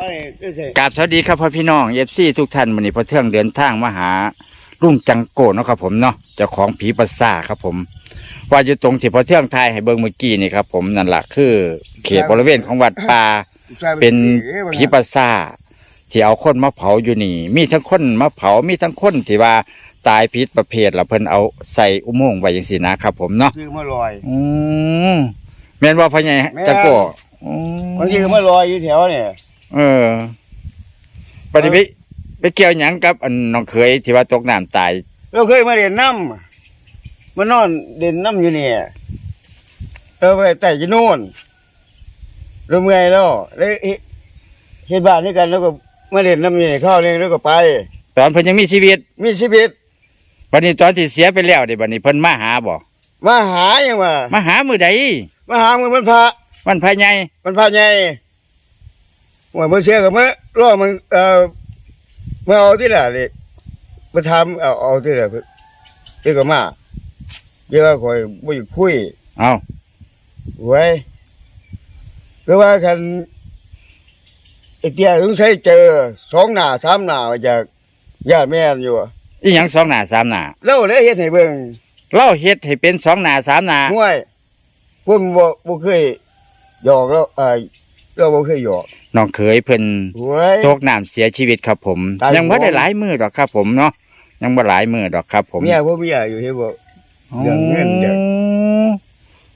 ไอ้ก็ใช่กราบสวัสดีครับพ่อพี่น้องเอฟซีทุกท่านวันนี้พอเที่ยงเดินทางมาหาลุงจังโกเนาะครับผมเนาะเจ้าของผีปัสสาครับผม ว่าอยู่ตรงที่พอเที่ยงทายให้เบิ่งเมื่อกี้นี่ครับผมนั่นแหละคือ เขตบริเวณของวัดป่าเป็นผีปัสสาที่เอาคนมาเผาอยู่นี่ มีทั้งคนมาเผามีทั้งคนที่ว่าตายพิษประเภทแล้วเพิ่นเอาใส่อุโมงค์ไว้อย่างสินะครับผมเนาะคือมาลอยอืมแม่นว่าพ่อใหญ่แม่นจังโกอืมบางทีก็มาลอยอยู่แถวเนี่ย เออปฏิไปไปเกี่ยวหยังกับ อันน้องเคยที่ว่าตกน้ำตาย เราเคยมาเด่นน้ำมานอนเด่นน้ำอยู่เนี่ยเออไปแต่จะนู่นเราเมื่อยแล้วเลยเฮ็ดเฮ็ดบ้านด้วยกันแล้วก็มาเด่นน้ำอยู่เนี่ยเข้าเลยแล้วก็ไป ตอนเพิ่นยังมีชีวิตมีชีวิตวันนี้ตอนที่เสียไปแล้วเดี๋ยววันนี้เพิ่นมาหาบ่มาหาอย่างว่ามาหามือใดมาหามึงมันพระวันพายใหญ่ มันพระใหญ่ ว่าเมื่อเชื่อกับเมื่อรอมันเอ่อมาเอาที่ไหนเลยมาทำเอาเอาที่ไหนเดี๋ยวก็มาเดี๋ยวก็คอยบ่อยากคุยเอาไว้ก็ว่ากันไอ้เตี้ยต้องใช้เจอสองหน้าสามหน้ามาจากญาติแม่นอยู่อะอีหยังสองหน้าสามหน้าแล้วเลยเฮ็ดให้เบิ่งเล่าเฮ็ดให้เป็นสองหน้าสามหน้าห่วยเพิ่นบ่บ่เคยหยอกแล้วเอ่อเราบ่เคยหยอก น้องเคยเพิ่นห่วยตกน้ำเสียชีวิตครับผม ตาย ยังบ่ได้โหงหลายมือดอกครับผมเนาะยังบ่หลายมือดอกครับผมเมียบ่เมียอยู่เฮ็ดบ่เรื่องเงินเด้อ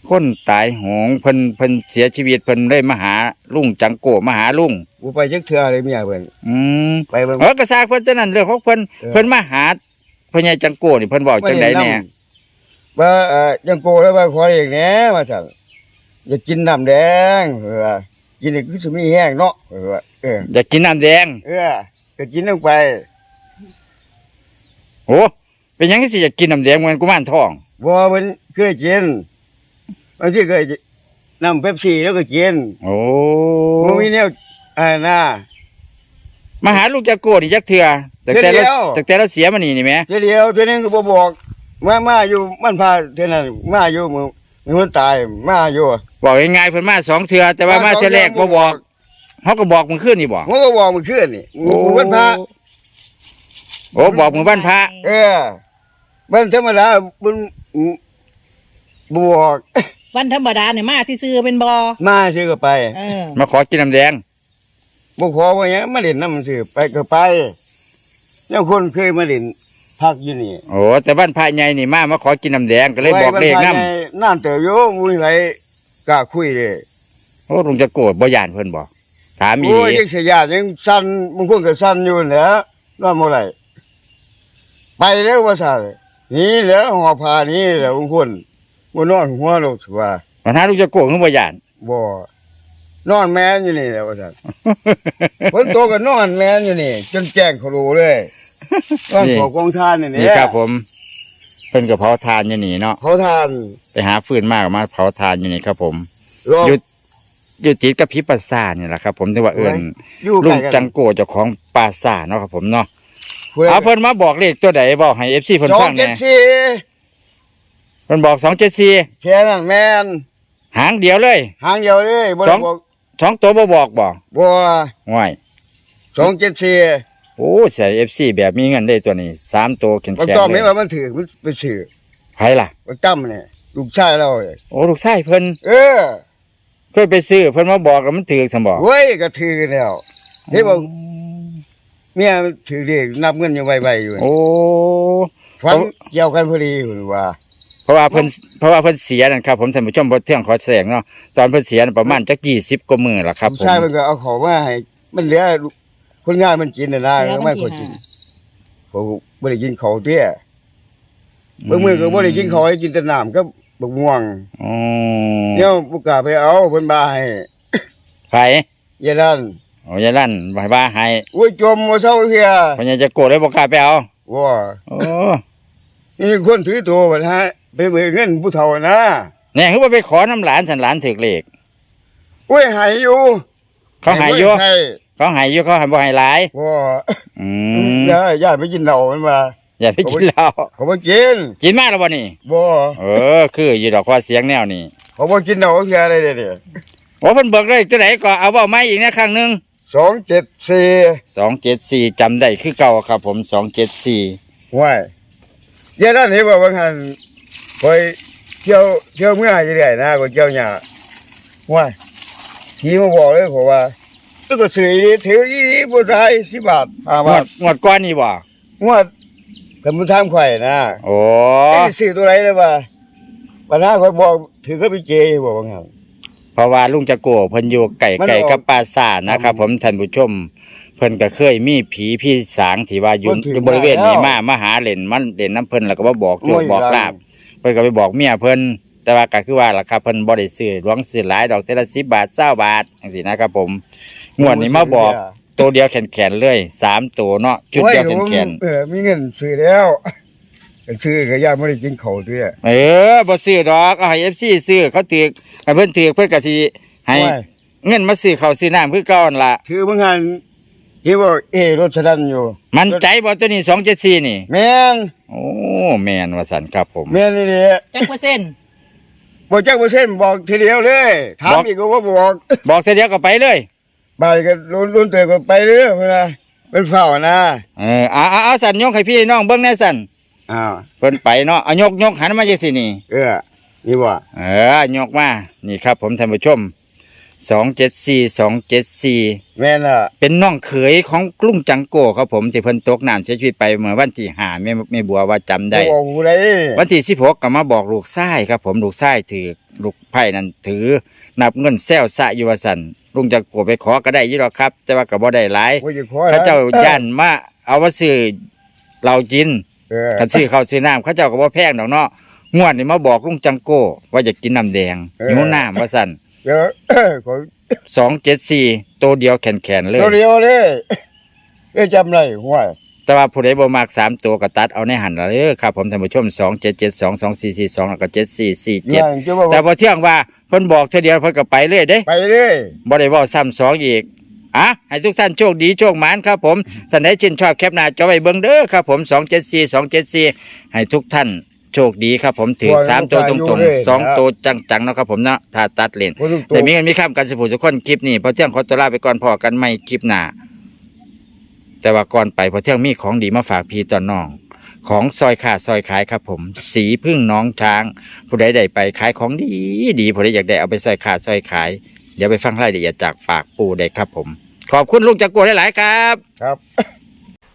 คนตายโหงเพิ่นเพิ่นเสียชีวิตเพิ่นได้มาหาลุงจังโกมาหาลุงบ่ไปจักเทื่อเลยเมียเพิ่นอืมไปเบิ่ง เออกระซากเพิ่นเท่านั้นเรื่องของเพิ่นเออ เพิ่นมาหาพ่อใหญ่จังโกนี่เพิ่นบอกจังไดแน่ว่าเอ่อยังโกแล้วว่าขออีกแหน่ว่าซั่นอย่ากินน้ำแดงเออ กินนี่คือสิมีแห้งเนาะเออเอออยากกินน้ำแดงเออก็กินลงไปโอ้เป็นหยังสิอยากกินน้ำแดงเหมือนกุมารทองบ่มันเคยกินบางทีเคยน้ำเป๊ปซี่แล้วก็กินโอ้บ่มีแนวอ่าน่ามาหาลุงจังโกนี่จักเทื่อแต่แต่เทื่อเดีเรายวแต่แต่เราเสียมานี่นี่แหมเดี๋ยวเดียวเทื่อนึงก็บ่บอกมามาอยู่มันพาเท่านั้นมาอยู่มือ มือมันตายมาอยู่บอกง่ายๆเพิ่นมาสองเทื่อแต่ว่ามาเทื่อแรกบ่บอกเฮาก็บอกมื้อคืนนี่บ่มันก็บอกมันขึ้นนี่มือมือมันพาโอ้บอกมื้อวันพระ เออมันธรรมดามันบบอกวันธรรมดาเนี่ยมาซื่อๆเป็นบอมาซื้อก็ไปเออมาขอกินน้ำแดงบ่ขอว่าหยังมาเล่นน้ำมันซื้อไปก็ไปแล้วคนเคยมาเล่น พักอยู่นี่โอ้แต่วันพระใหญ่นี่มามาขอกินน้ำแดงก็เลยบอกเลขนำน้ำเต๋อโยมุ้ยไหลกล้าคุยเลยโอ้ลุงจังโกบ่ย่านเพิ่นบ่ถามอีหโอ้ยลียังเสียยายังสั่นบางคนก็สั่นอยู่แหล้วนอนบ่ไหลไปแล้วว่าซ่านี่แหล้วหอผ้านี่แหล้วบางคนบ่นอนหัวโลกว่าปัญหาลุงจังโกคือบ่ย่านบ่นอนแม่นอยู่นี่แหล้วว่าซั่นฝนตกก็นอนแม่นอยู่นี่ จนแจ้งเขารู้เลย นอนขอกองทานนี่นี่ครับผม เพิ่นก็เผาทานอยู่นี่เนาะเขาทานไปหาฟืนมากมาเผาทานอยู่นี่ครับผม รอบ อยู่อยู่ติดกับพิปัสสานี่แหละครับ ผมที่ว่าเอิ้นอยู่ลุใกล้งกันจังโกเจ้าของปราสาทเนาะครับผมเนาะผู้ใดเอาเพิ่นมาบอกเลขตัวใดบอกให้ FC เพิ่นสอฟังงเจ็แหน่ดสี่เพิ่นบอก274แค่นั้นแม่นหางเดียวเลย หางเดียวเลยบ่สได้อง บอกสองตัวบ่บอกบ่บ่ห่วยสองเจ็ดสี่ โอ้ใส่ FC แบบมีเงินได้ตัวนี้สามตัวแข็งมันๆต้องเลไม่ยว่ามันถือมันไปถือไผล่ะ มันตั้มเนี่ยลูกชายเราเนี่ยโอ้ลูกชายเพิ่นเออเคยไปซื้อเพิ่นมาบอกแล้วมันถือซั่นบ่เว้ยก็ถือแล้วเฮ้ยบอกเมียมันถือเด็กนับเงินอยู่ไวๆอยู่โอ้ ฟันเกี่ยวกันพอดีพุ่นว่า เพราะว่าเพิ่นเพราะว่าเพิ่นเสียนั่นครับผมท่านผู้ชมบ่เที่ยงขอแสดงเนาะตอนเพิ่นเสียนั่นประมาณจัก20กว่ามื้อล่ะครับลูกผมชายมันก็เอาของมาให้มันเหลือ คนงานมันกินน่ะนะแล้วก็วัไม่นคนที่กินห้าเขาบ่ได้กินเขาวเตี้ยเบิ่งมือก็บ่ได้กินเขาวให้กินแต่น้ำก็บักม่วงอ๋อเนี่ยบ่กล้าไปเอาเพิ่นบาให้ไผยายนั่นโอ้ยายลั่นบ่ให้ว่าให้อุ้ยจมบ่เซาเฮียเพิ่นยังจะโกรธเลยบ่กล้าไปเอาว่าโอ้นี่คนถือตัวบัดฮะไปเบิกเงินผู้เฒ่านะแน่คือว่าไปขอน้ำหลานสันหลานถึกเลขอุ้ยใหายอยู่เขาใหายอยู่ใช่ เขาใหายอยู่เขาใหายบ่ใหายหลาย ว่าอืมอย่าอย่าไปกินเหล้ามันมาอย่าไปกินเหล้าเขาบ่กินกินมากแล้วบ่นี่ บ่เออ คืออยู่ดอกว่าเสียงแนวนี้เขาบ่กินเหล้าเฮียอะไรเด้อโอ้เพิ่นเบิกเลยตัวไหนก็เอาเว้าไม้อีกนะครั้งหนึงสองเจ็ดสี่สองเจ็ดสี่จำได้คือเก่าครับ ผมสองเจ็ดสี่ห้วยเดี๋ยวนั้นเห็นว่าบางหันคอยเที่ยวเที่ยวเมื่อจะได้นะก็เที่ยวหยาห้วยผีมาบอกเลยผมว่า ตัวก็ซื้อดีถืออีนี้บ่ได้สิบบาทห้างวบาดทงวดก้อนนี่บ่งวดกับมันทำข่อยนะโอ้ไอ้ซื้อตัวไหนเลยว่าปัญหาข่อยบอกถือก็ไปเจบอกบางหันเพราะว่าลุงจะโกเพิ่นอยู่ไก่มันไก่ออกกับปลาซ่านะครับ ผมท่านผู้ชม เพิ่นก็เคยมีผีพี่สางที่ว่าอยู่เพิ่นถืออยู่บริเวณนี้มามาแล้ว มาหาเล่นมันเล่นน้ำเพิ่นแล้วก็มาบอกโจโอ้กยบอกรังลาบ เพิ่นก็ไปบอกเมียเพิ่นแต่ว่าก็คือว่าราคาเพิ่นบ่ได้ซื้อหลวงซื้อหลายดอกแต่ละ10บาท20บาทจังซี่นะครับผม งวดนี้มาบอกตัวเดียวแขนๆเลยสามตัวเนาะจุดเดียวโอ้แขนเออมีเงินซื้อแล้วก็ซื้อก็ย่าไม่ได้กินข้าวด้วยๆเออบ่ซื้อดอกเอาให้ FC ซื้อเขาถือให้เพิ่นถือเพิ่นก็สิให้ห้วยเงินมาซื้อข้าวซื้อน้ำคือเก่านั่นล่ะถือบางหันเห็นว่าเอรถสะดันอยู่ มันใจบ่ตัวนี้274นี่ แม่นโอ้แม่นว่าสันครับผม แม่นนี่แหละจักเปอร์เซ็นต์บอกจักเปอร์เซ็นต์บอกทีเดียวเลยถามบอกอีกก็ว่าบอก บอกเสียเดียวก็ไปเลย บายก็ลุ้นลุ้นเตยก็ไปเรื่อยเวลาเป็นเฝ้านะเออเอาเอาเอาสันยกให้พี่น้องเบิ่งแน่สันอ้าวเพิ่นไปเนาะเอายกยกหันมาจังซี่นี่ เออนี่ว่าเออยกมา นี่ครับผมท่านผู้ชม สองเจ็ดสี่สองเจ็ดสี่แม่นล่ะเป็นน้องเขยของลุงจังโก้ครับผมที่เพิ่นตกน้ำเสียชีวิตไปเมื่อวันที่ห้าแม่แม่บัวว่าจำได้ บอกกูได้วันที่สิบหกก็มาบอกลูกชายครับผมลูกชายถือลูกไผ่นั่นถือ นับเงินแซวสะอยู่ว่าสันลุงจังโก้ไปขอก็ได้อยี่หรอกครับ แต่ว่าก็บ่ได้หลายว่าจะขอเขาเจ้าย่านมาเอามาซื้อเรากิน เออกันซื้อข้าวซื้อน้ำเขาเจ้าก็บ่แพงดอกเนาะงวดนี่มาบอกลุงจังโก้ว่าจะกินน้ำแดงหิวน้ำว่าสั่น เดี๋ยวเออขอสองเจ็ดสี่ตัวเดียวแขนแขนๆเลย ตัวเดียวเลยเอ้ยจำได้ห้วยแต่ว่าผู้ใดบ่มากสามตัวก็ตัดเอาในหันละเด้อครับ ผมท่านผู้ชมสองเจ็ดเจ็ดสองสองสี่สี่สองแล้วก็เจ็ดสี่สี่เจ็ดย่างจะว่าแต่พอเที่ยงว่าเพิ่นบอกเท่าเดียวเพิ่นก็ไปเลยเด้ ไปเลย บ่ได้เว้าซ้ำสองอีก อะ ให้ทุกท่านโชคดีโชคหมานครับผมท่านใดชื่นชอบแคปหน้าจอไว้เบิ่งเด้อครับผม 274 274 ให้ทุกท่าน โชคดีครับผมถือสามตัวตรงๆสองตัวจังๆเนาะครับผมเนาะถ้าตัดเลนบ่ทุกตัวแต่มีเงินมีข้ามกันสุภูทุกคนคลิปนี้พอเที่ยงขอตัวลาไปก่อนพอกันไม่คลิปหน้าแต่ว่าก่อนไปพอเที่ยงมีของดีมาฝากพี่ตอนน้อง ของซอยขาดซอยขายครับผม สีพึ่งน้องช้าง ผู้ใดได้ไปขายของดีดีผู้ใดอยากได้เอาไปซอยขาดซอยขาย เดี๋ยวไปฟังรายละเอียดจากปากปูได้ครับผม ขอบคุณลุงจักรโกวหลายๆครับ ครับ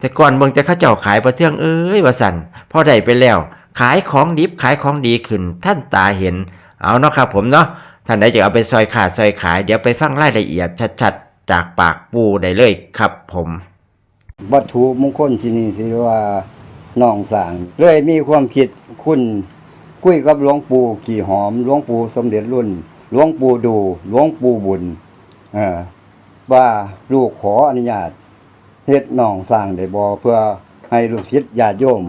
แต่ก่อนเบิ่งแต่เข้าเจ้าขายประเทืองเอ้ยว่าสันพอได้ไปแล้ว ขายของดิบขายของดีขึ้น ท่านตาเห็น เอาเนาะครับผมเนาะท่านใดจะเอาไปซอยขาดซอยขาย เดี๋ยวไปฟังรายละเอียดชัดๆ จากปากปูได้เลยครับผม วัตถุมงคลที่นี่สิว่าน้องสางเลยมีความคิดคุณคุยกับหลวงปู่ขี่หอมหลวงปู่สมเด็จรุ่นหลวงปู่ดูหลวงปู่บุญเออว่าลูกขออนุญาต เฮ็ดน้องสร้างได้บ่เพื่อให้ลูกศิษย์ญาติโยม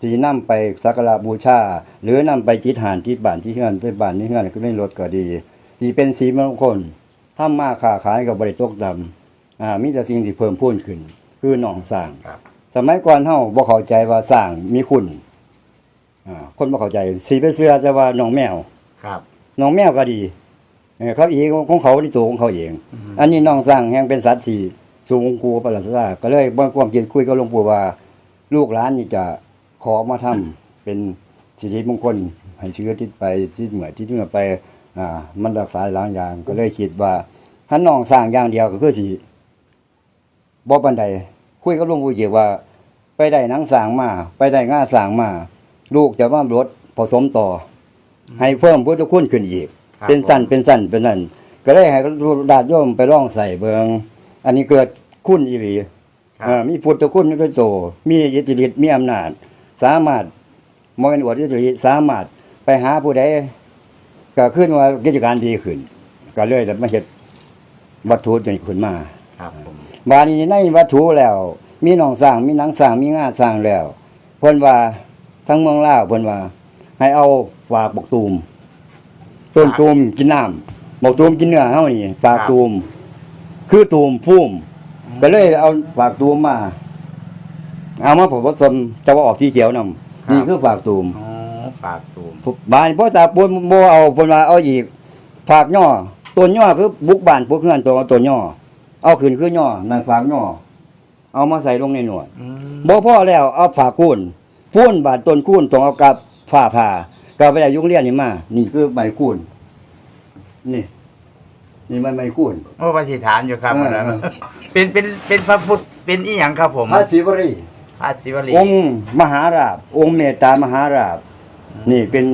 ที่นำไปสักการะบูชา หรือนำไปจิตหานที่บ้านที่เฮือนไปบ้านที่เฮือนก็ไม่ลดก็ดีที่เป็นสีมงคลทำมาค้าขายกับบริตกดำอ่ามีแต่สิ่งที่เพิ่มพูนขึ้น คือหนองสร้างสมัยก่อนเฮาบ่เข้าใจว่าสร้างมีคุณอ่าคนบ่เข้าใจสีไปเสื้อจะว่าหนองแมวครับหนองแมวก็ดีเออเขาเองของเขาที่ตัวของเขาเอง อันนี้หนองสร้างแห่งเป็นสัตว์ที่ สูงกูประหลาดซาก็เลยบ่ความคิดคุยกับหลวงปู่ว่า ลูกหลานนี่จะขอมาทำเป็นสิริมงคล ให้เชื้อทิศไปที่เหมือที่เหนือไปอ่ามันรักษาหลายอย่าง ก็เลยคิดว่าถ้าน้องสร้างอย่างเดียวก็คือสิบ่ปานใดคุยกับหลวงปู่เกี่ยวว่า ไปได้หนังสร้างมา ไปได้ง่าสร้างมา ลูกจะมารถผสมต่ออให้เพิ่มพุทธคุณขึ้นอีก เป็นสั้นเป็นสั้นเป็นนั่นก็เลยให้ดาดโยมไปล่องใส่เบิง อันนี้เกิดคุณอีหลีเอ่อมีพุทธคุณด้วยโตมีอิทธิฤทธิ์มีอำนาจ สามารถมเป็นอวดอิทธิฤทธิ์สามารถไปหาผู้ใดก็ขึ้นว่ากิจการดีขึ้น ก็เลยได้มาเฮ็ดวัตถุนี้ขึ้นมา ครับผมบาดนี้ในวัตถุแล้ว มีหนองสร้างมีหนังสร้างมีงาสร้างแล้วเพิ่นว่าทั้งเมืองลาวเพิ่นว่า ให้เอาฝากบกตูมต้นตูมกินน้ำบกตูมกินเนื้อเฮานี่ฝากตูม คือตูมพุ่มก็เลยเอาฝากตูมมา เอามาผสมจะว่าออกที่เขียวนำนี่คือฝากตูมอ๋อฝากตูมบ้านพ่อตาปูนบ่เอาเพิ่นว่าเอาอีกฝากย่อต้นย่อคือบุกบ้านพวกเฮือนตัวเอาต้นย่อ เอาขึ้นคือย่อนั่นฝากย่อ เอามาใส่ลงในหนวดอืมบ่พอแล้วเอาฝากคูนพูนบาดต้นคูนต้องเอากับฝ้าผ่าก็ไปได้ยุงเรียนนี่มา นี่คือใบคูนนี่ นี่มันใบคูนโอ้ปฏิฐานอยู่ครับเอออันนั้นเป็นเป็นเป็นพระพุทธเป็นอีหยังครับผมพระศิวรีพระศิวลีองค์มหาราชองค์เมตตามหาราชนี่เป็น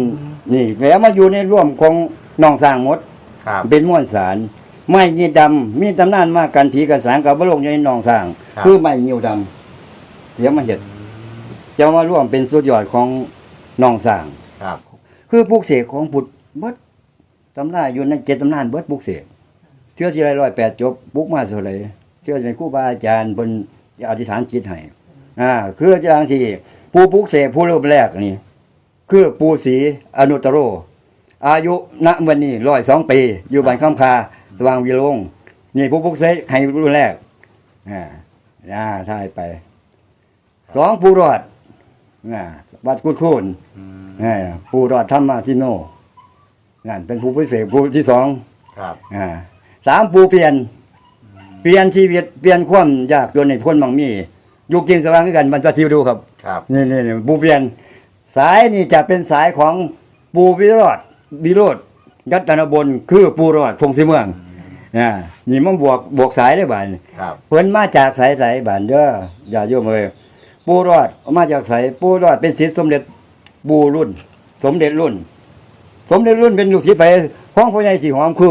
นี่แล้วมาอยู่ในร่วมของน้องสร้างหมด ครับ เป็นม้วนสารไม้ยีดำมีตำนานมากกันผีกันสางกับบโลกในหนองสร้าง ครับ คือไม้ยิวดำเดี๋ยวมาเห็ดจะมาร่วมเป็นสุดยอดของหนองสร้าง ครับคือปลูกเสกของบุตรเบิดตำนานอยู่ในเจ็ดตำนานเบิดปลูกเสก เชื่อสิไรร้อยแปดจบปลูกมาเท่าไหรเชื่อเป็นครูบาอาจารย์บนอธิษฐานจิตให้อ่าคืออาจารย์ที่ผู้ปลูกเสกผู้เริ่มแรกนี่ คือปูศรีอนุตตโร อายุณวันนี้ร้อยสองปี อยู่บ้านข้ามคาสว่างวิโรงนี่ผู้พุกเซให้รุ่นแรกอ่าอ่าถ่ายไปสองผู้รอดอ่าวัดกุดคูนอ่าผู้รอดธรรมาทิโนนั่นเป็นผู้พิเศษผู้ที่สองครับอ่า สามผู้เปลี่ยน เปลี่ยนชีวิตเปลี่ยนความยากจนในพ้นมังมีอยู่กินสว่างด้วยกันมันจะทิวดูครับครับนี่นี่นี่ปูเปลี่ยน สายนี่จะเป็นสายของปูวิโรธวิโรธยัตนบนคือปูรอดทงสีเมืองอ่านี่มันบวกบวกสายได้บ่านครับเพิ่นมาจากสายสายบ้านเด้ออย่าโยมเอ้ยปูรอดมาจากสายปูรอดเป็นศิษย์สมเด็จปูรุ่น สมเด็จรุ่น สมเด็จรุ่นเป็นลูกศิษย์ไปของพ่อใหญ่สีหอมคือ